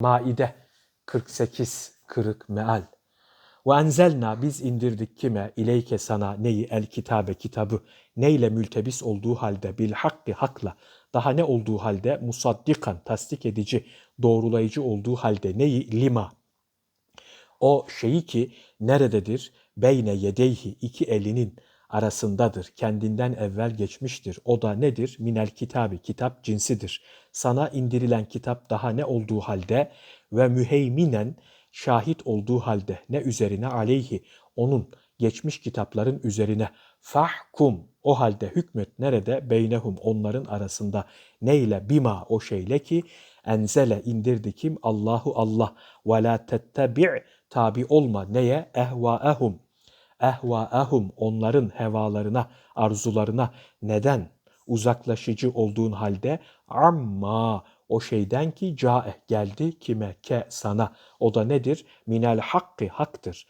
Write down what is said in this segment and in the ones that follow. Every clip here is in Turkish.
Maide 48 kırık meal. Ve enzelna biz indirdik kime? İleyke sana neyi? El kitabe kitabı. Neyle mültebis olduğu halde? Bil hakkı hakla. Daha ne olduğu halde? Musaddikan tasdik edici doğrulayıcı olduğu halde. Neyi? Lima. O şeyi ki nerededir? Beyne yedeyhi iki elinin arasındadır. Kendinden evvel geçmiştir. O da nedir? Minel kitabı, kitap cinsidir. Sana indirilen kitap daha ne olduğu halde ve müheyminen şahit olduğu halde ne üzerine aleyhi? Onun geçmiş kitapların üzerine. Fahkum o halde hükmet nerede? Beynehum onların arasında. Neyle? Bima o şeyle ki enzele indirdi kim? Allahu Allah. Ve la tettebi' tabi olma. Neye? Ehvaehum ehvaehum onların hevalarına arzularına neden uzaklaşıcı olduğun halde amma o şeyden ki caeh geldi kime ke sana. O da nedir? Minel hakkı haktır.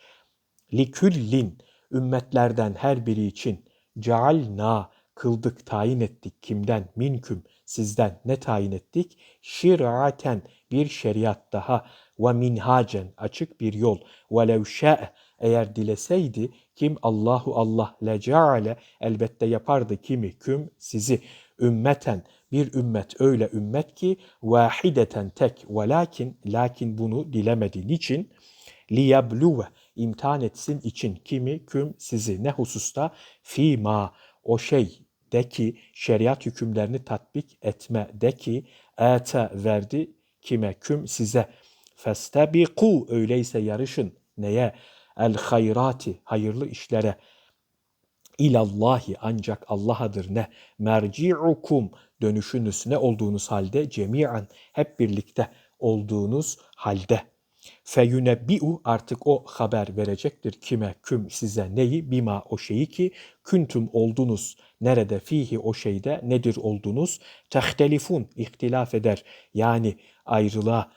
Liküllin ümmetlerden her biri için cealna kıldık tayin ettik. Kimden? Minküm sizden ne tayin ettik? Şiraten bir şeriat daha. Ve minhacen açık bir yol. Velev şa'e eğer dileseydi kim Allahu Allah le ceale elbette yapardı. Kimi? Küm sizi. Ümmeten bir ümmet öyle ümmet ki vahideten tek velakin lakin bunu dilemedi. Niçin? Liyabluve imtihan etsin için. Kimi? Küm sizi. Ne hususta? Fima o şey de ki şeriat hükümlerini tatbik etme de ki ete verdi kime? Küm size. Festebiku öyleyse yarışın. Neye el hayrati hayırlı işlere. İlallahi ancak Allah'adır. Ne? Merci'ukum dönüşünüz ne olduğunuz halde cemiyen hep birlikte olduğunuz halde. Feyunebbi'u artık o haber verecektir. Kime? Küm size neyi? Bima o şeyi ki küntüm oldunuz. Nerede? Fihi o şeyde nedir oldunuz? Tehtelifun ihtilaf eder. Yani ayrılığa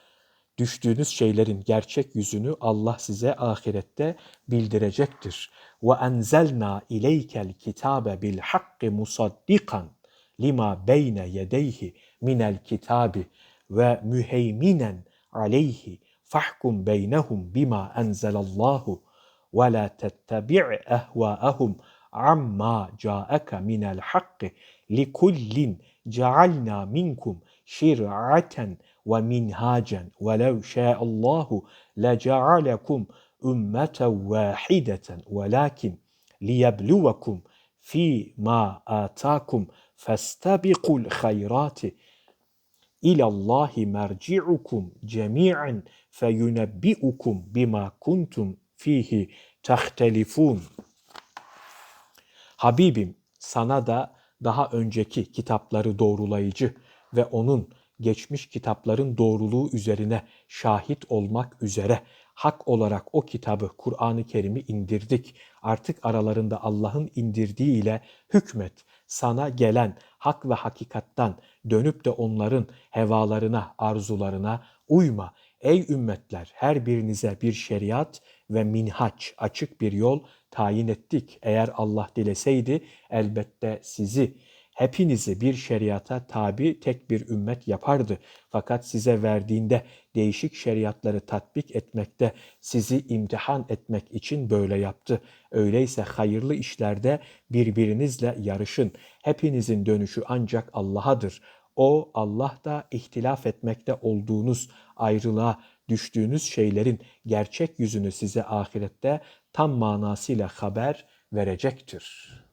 düştüğünüz şeylerin gerçek yüzünü Allah size ahirette bildirecektir. Ve enzelna ileykel kitabe bil hakki musaddikan lima beyne yedeyhi minel kitabi ve müheyminen aleyhi fahkum beynehum bima enzelallahu ve la tettebi' ehvaehum amma ca'aka minel hakki likullin cealna minkum şir'aten ve minhacen ve lev şâ'allahu lece'alekum ümmeten vâhideten velakin liyebluvekum fi ma atakum fastabiqul hayrati ilallahi merci'ukum cemi'an feyunebbi'ukum bima kuntum fihi tehtelifun. Habibim sana da daha önceki kitapları doğrulayıcı ve onun geçmiş kitapların doğruluğu üzerine şahit olmak üzere hak olarak o kitabı Kur'an-ı Kerim'i indirdik. Artık aralarında Allah'ın indirdiği ile hükmet. Sana gelen hak ve hakikattan dönüp de onların hevalarına, arzularına uyma. Ey ümmetler her birinize bir şeriat ve minhaç açık bir yol tayin ettik. Eğer Allah dileseydi elbette sizi hepinizi bir şeriata tabi tek bir ümmet yapardı. Fakat size verdiğinde değişik şeriatları tatbik etmekte, sizi imtihan etmek için böyle yaptı. Öyleyse hayırlı işlerde birbirinizle yarışın. Hepinizin dönüşü ancak Allah'adır. O Allah da ihtilaf etmekte olduğunuz ayrılığa düştüğünüz şeylerin gerçek yüzünü size ahirette tam manasıyla haber verecektir.''